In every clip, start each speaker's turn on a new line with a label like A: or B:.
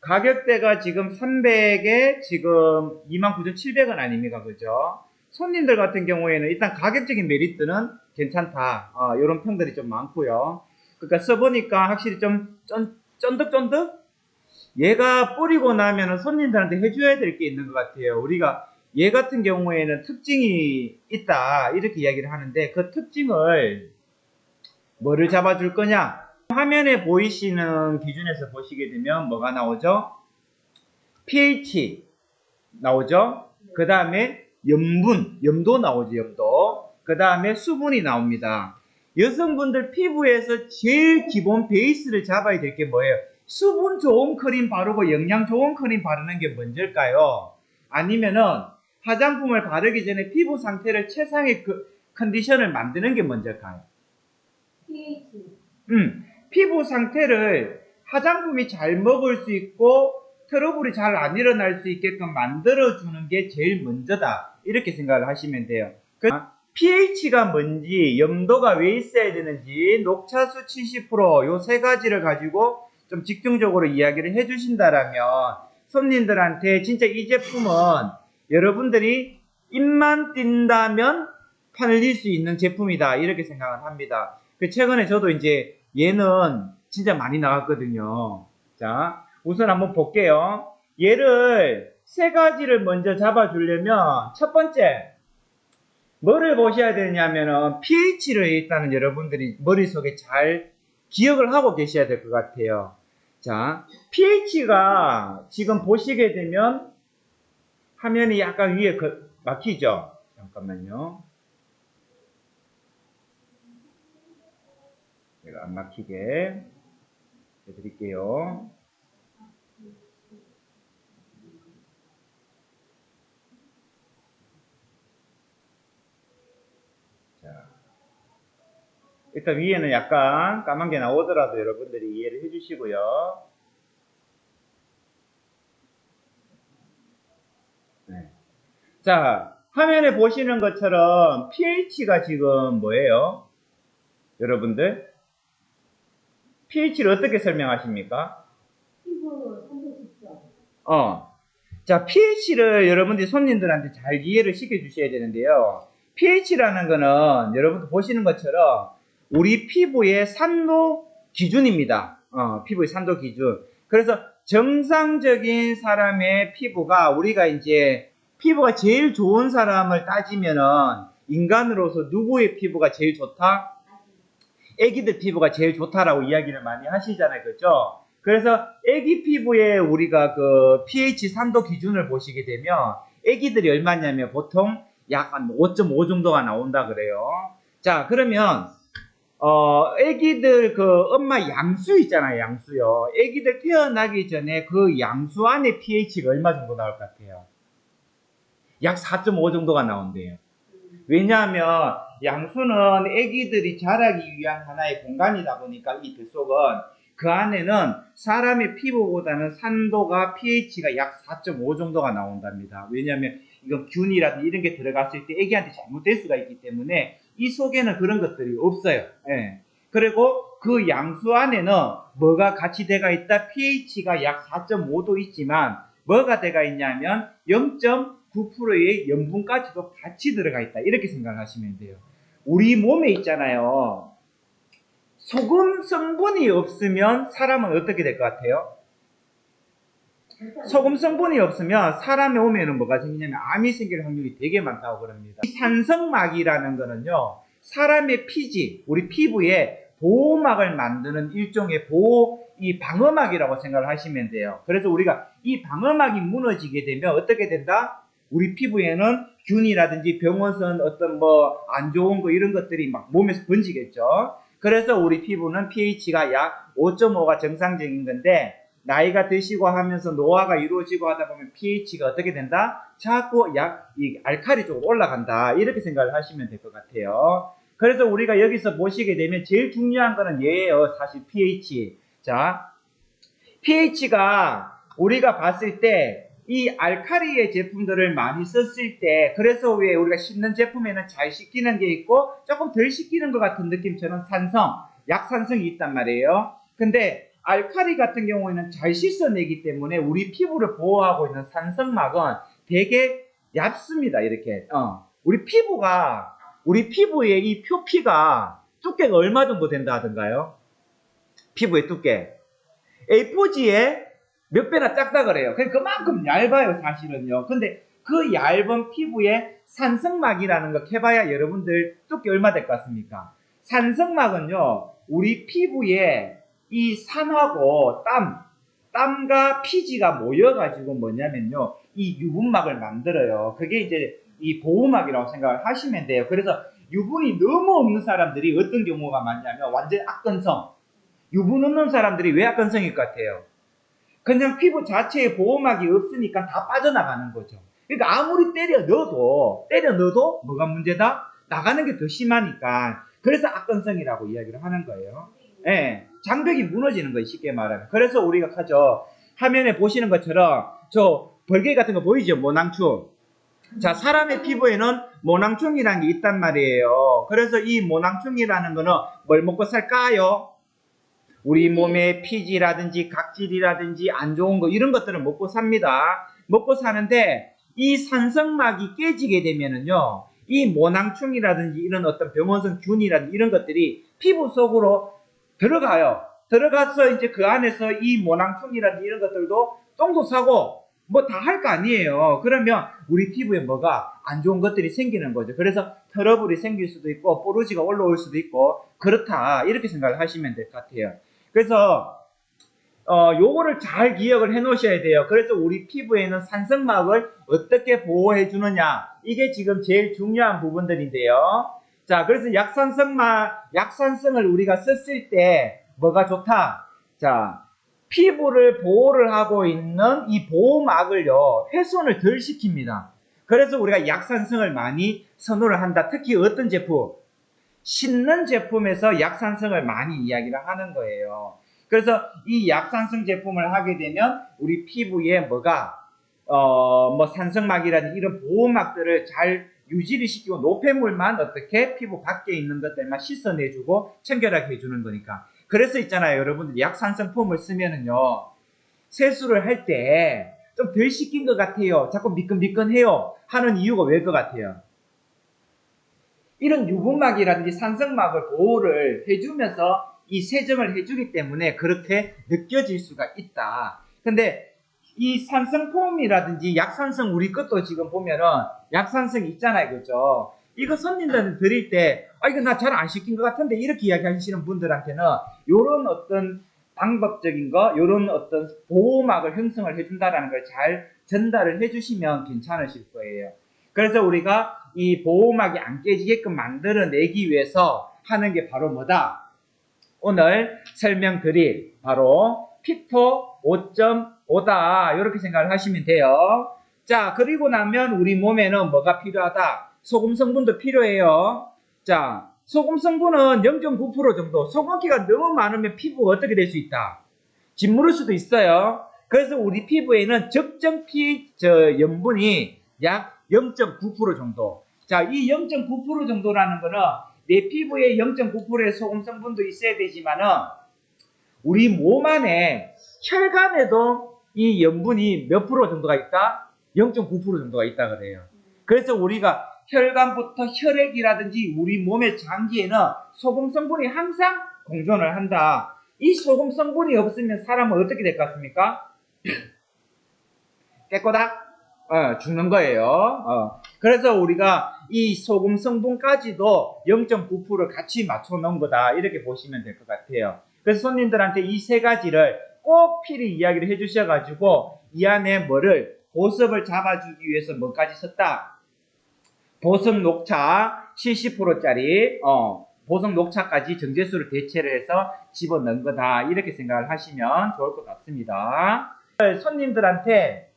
A: 가격대가 지금 300에 지금 29,700원 아닙니까? 그죠? 손님들 같은 경우에는 일단 가격적인 메리트는 괜찮다. 어, 이런 평들이 좀 많고요. 그러니까 써보니까 확실히 좀 쫀, 쫀득쫀득? 얘가 뿌리고 나면은 손님들한테 해줘야 될 게 있는 것 같아요. 우리가 얘 같은 경우에는 특징이 있다. 이렇게 이야기를 하는데 그 특징을 뭐를 잡아줄 거냐? 화면에 보이시는 기준에서 보시게 되면 뭐가 나오죠? pH 나오죠? 그 다음에 염분, 염도 나오죠, 염도. 그 다음에 수분이 나옵니다. 여성분들 피부에서 제일 기본 베이스를 잡아야 될 게 뭐예요? 수분 좋은 크림 바르고 영양 좋은 크림 바르는 게 먼저일까요? 아니면은 화장품을 바르기 전에 피부 상태를 최상의 그 컨디션을 만드는 게 먼저일까요?
B: pH.
A: 음, 피부 상태를 화장품이 잘 먹을 수 있고 트러블이 잘 안 일어날 수 있게끔 만들어주는 게 제일 먼저다. 이렇게 생각을 하시면 돼요. 그 pH가 뭔지, 염도가 왜 있어야 되는지, 녹차수 70%요 세 가지를 가지고 좀 집중적으로 이야기를 해주신다라면 손님들한테 진짜 이 제품은 여러분들이 입만 띈다면 팔릴 수 있는 제품이다. 이렇게 생각을 합니다. 그 최근에 저도 이제 얘는 진짜 많이 나갔거든요. 자, 우선 한번 볼게요. 얘를 세 가지를 먼저 잡아주려면 첫 번째, 뭐를 보셔야 되냐면은 pH를 일단은 여러분들이 머릿속에 잘 기억을 하고 계셔야 될 것 같아요. 자, pH가 지금 보시게 되면 화면이 약간 위에 그- 막히죠? 잠깐만요. 제가 안 막히게 해드릴게요. 자, 일단 위에는 약간 까만 게 나오더라도 여러분들이 이해를 해주시고요. 네. 자, 화면에 보시는 것처럼 pH가 지금 뭐예요? 여러분들? pH를 어떻게 설명하십니까? 어. 자, pH를 여러분들이 손님들한테 잘 이해를 시켜 주셔야 되는데요. pH라는 거는 여러분들 보시는 것처럼 우리 피부의 산도 기준입니다. 어, 피부의 산도 기준. 그래서 정상적인 사람의 피부가 우리가 이제 피부가 제일 좋은 사람을 따지면은 인간으로서 누구의 피부가 제일 좋다? 애기들 피부가 제일 좋다라고 이야기를 많이 하시잖아요. 그죠? 그래서 애기 피부에 우리가 그 pH 산도 기준을 보시게 되면 애기들이 얼마냐면 보통 약 한 5.5 정도가 나온다 그래요. 자, 그러면 어, 애기들 그 엄마 양수 있잖아요. 양수요. 애기들 태어나기 전에 그 양수 안에 pH가 얼마 정도 나올 것 같아요? 약 4.5 정도가 나온대요. 왜냐하면 양수는 애기들이 자라기 위한 하나의 공간이다 보니까 이 뱃속은 그 안에는 사람의 피부보다는 산도가 pH가 약 4.5 정도가 나온답니다. 왜냐하면 이건 균이라든지 이런 게 들어갔을 때 애기한테 잘못될 수가 있기 때문에 이 속에는 그런 것들이 없어요. 예. 그리고 그 양수 안에는 뭐가 같이 돼가 있다? pH가 약 4.5도 있지만 뭐가 돼가 있냐면 0.9%의 염분까지도 같이 들어가 있다. 이렇게 생각하시면 돼요. 우리 몸에 있잖아요. 소금 성분이 없으면 사람은 어떻게 될 것 같아요? 소금 성분이 없으면 사람의 몸에는 뭐가 생기냐면 암이 생길 확률이 되게 많다고 그럽니다. 이 산성막이라는 거는요, 사람의 피지, 우리 피부에 보호막을 만드는 일종의 보호, 이 방어막이라고 생각을 하시면 돼요. 그래서 우리가 이 방어막이 무너지게 되면 어떻게 된다? 우리 피부에는 균이라든지 병원선 어떤 뭐 안 좋은 거 이런 것들이 막 몸에서 번지겠죠. 그래서 우리 피부는 pH가 약 5.5가 정상적인 건데 나이가 드시고 하면서 노화가 이루어지고 하다 보면 pH가 어떻게 된다? 자꾸 약 이 알칼리 쪽으로 올라간다. 이렇게 생각을 하시면 될 것 같아요. 그래서 우리가 여기서 보시게 되면 제일 중요한 거는 얘예요. 사실 pH. 자, pH가 우리가 봤을 때 이 알카리의 제품들을 많이 썼을 때 그래서 왜 우리가 씻는 제품에는 잘 씻기는 게 있고 조금 덜 씻기는 것 같은 느낌처럼 산성, 약산성이 있단 말이에요. 근데 알칼리 같은 경우에는 잘 씻어내기 때문에 우리 피부를 보호하고 있는 산성막은 되게 얇습니다. 이렇게. 어. 우리 피부가 우리 피부의 이 표피가 두께가 얼마 정도 된다 하던가요? 피부의 두께. A4지에 몇 배나 작다 그래요. 그만큼 얇아요, 사실은요. 근데 그 얇은 피부에 산성막이라는 거 해봐야 여러분들 두께 얼마 될 것 같습니까? 산성막은요, 우리 피부에 이 산하고 땀, 땀과 피지가 모여가지고 뭐냐면요, 이 유분막을 만들어요. 그게 이제 이 보호막이라고 생각을 하시면 돼요. 그래서 유분이 너무 없는 사람들이 어떤 경우가 많냐면 완전 악건성. 유분 없는 사람들이 왜 악건성일 것 같아요? 그냥 피부 자체에 보호막이 없으니까 다 빠져나가는 거죠. 그러니까 아무리 때려 넣어도, 때려 넣어도 뭐가 문제다? 나가는 게 더 심하니까. 그래서 악건성이라고 이야기를 하는 거예요. 예, 장벽이 무너지는 거예요, 쉽게 말하면. 그래서 우리가 하죠. 화면에 보시는 것처럼 저 벌개 같은 거 보이죠? 모낭충. 자, 사람의 피부에는 모낭충이라는 게 있단 말이에요. 그래서 이 모낭충이라는 거는 뭘 먹고 살까요? 우리 몸의 피지라든지 각질이라든지 안 좋은 거 이런 것들을 먹고 삽니다. 먹고 사는데 이 산성막이 깨지게 되면은요. 이 모낭충이라든지 이런 어떤 병원성 균이라든지 이런 것들이 피부 속으로 들어가요. 들어가서 이제 그 안에서 이 모낭충이라든지 이런 것들도 똥도 싸고 뭐 다 할 거 아니에요. 그러면 우리 피부에 뭐가 안 좋은 것들이 생기는 거죠. 그래서 트러블이 생길 수도 있고 뽀루지가 올라올 수도 있고 그렇다 이렇게 생각을 하시면 될 것 같아요. 그래서 어 요거를 잘 기억을 해 놓으셔야 돼요. 그래서 우리 피부에는 산성막을 어떻게 보호해 주느냐 이게 지금 제일 중요한 부분들인데요. 자, 그래서 약산성막 약산성을 우리가 썼을 때 뭐가 좋다? 자, 피부를 보호를 하고 있는 이 보호막을요, 훼손을 덜 시킵니다. 그래서 우리가 약산성을 많이 선호를 한다. 특히 어떤 제품? 씻는 제품에서 약산성을 많이 이야기를 하는 거예요. 그래서 이 약산성 제품을 하게 되면 우리 피부에 뭐가, 어, 뭐 산성막이라든지 이런 보호막들을 잘 유지를 시키고 노폐물만 어떻게 피부 밖에 있는 것들만 씻어내주고 청결하게 해주는 거니까. 그래서 있잖아요. 여러분들 약산성 폼을 쓰면은요. 세수를 할 때 좀 덜 씻긴 것 같아요. 자꾸 미끈미끈해요. 하는 이유가 왜 것 같아요? 이런 유분막이라든지 산성막을 보호를 해주면서 이 세정을 해주기 때문에 그렇게 느껴질 수가 있다. 근데 이 산성 폼이라든지 약산성 우리 것도 지금 보면은 약산성 있잖아요. 그죠? 이거 손님들한테 드릴 때, 아, 이거 나 잘 안 시킨 것 같은데, 이렇게 이야기 하시는 분들한테는, 요런 어떤 방법적인 거, 요런 어떤 보호막을 형성을 해준다라는 걸 잘 전달을 해주시면 괜찮으실 거예요. 그래서 우리가 이 보호막이 안 깨지게끔 만들어내기 위해서 하는 게 바로 뭐다? 오늘 설명드릴 바로 피토 5.5다. 이렇게 생각을 하시면 돼요. 자, 그리고 나면 우리 몸에는 뭐가 필요하다? 소금 성분도 필요해요. 자, 소금 성분은 0.9% 정도. 소금기가 너무 많으면 피부가 어떻게 될 수 있다? 짓무를 수도 있어요. 그래서 우리 피부에는 적정 피, 저, 염분이 약 0.9% 정도. 자, 이 0.9% 정도라는 거는 내 피부에 0.9%의 소금 성분도 있어야 되지만은 우리 몸 안에 혈관에도 이 염분이 몇 프로 정도가 있다? 0.9% 정도가 있다 그래요. 그래서 우리가 혈관부터 혈액이라든지 우리 몸의 장기에는 소금 성분이 항상 공존을 한다. 이 소금 성분이 없으면 사람은 어떻게 될 것 같습니까? 깨꼬닥 어, 죽는 거예요. 어. 그래서 우리가 이 소금 성분까지도 0.9%를 같이 맞춰 놓은 거다. 이렇게 보시면 될 것 같아요. 그래서 손님들한테 이 세 가지를 꼭 필히 이야기를 해 주셔 가지고 이 안에 뭐를 보습을 잡아 주기 위해서 뭐까지 썼다? 보습 녹차 70%짜리 어, 보습 녹차까지 정제수를 대체를 해서 집어넣은 거다. 이렇게 생각을 하시면 좋을 것 같습니다. 손님들한테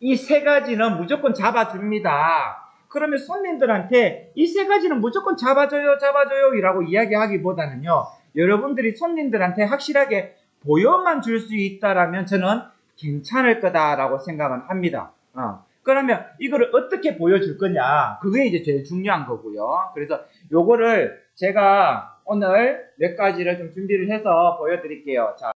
A: 이 세 가지는 무조건 잡아줍니다. 그러면 손님들한테 이 세 가지는 무조건 잡아줘요, 잡아줘요, 이라고 이야기하기보다는요, 여러분들이 손님들한테 확실하게 보여만 줄 수 있다라면 저는 괜찮을 거다라고 생각은 합니다. 어. 그러면 이거를 어떻게 보여줄 거냐, 그게 이제 제일 중요한 거고요. 그래서 요거를 제가 오늘 몇 가지를 좀 준비를 해서 보여드릴게요. 자.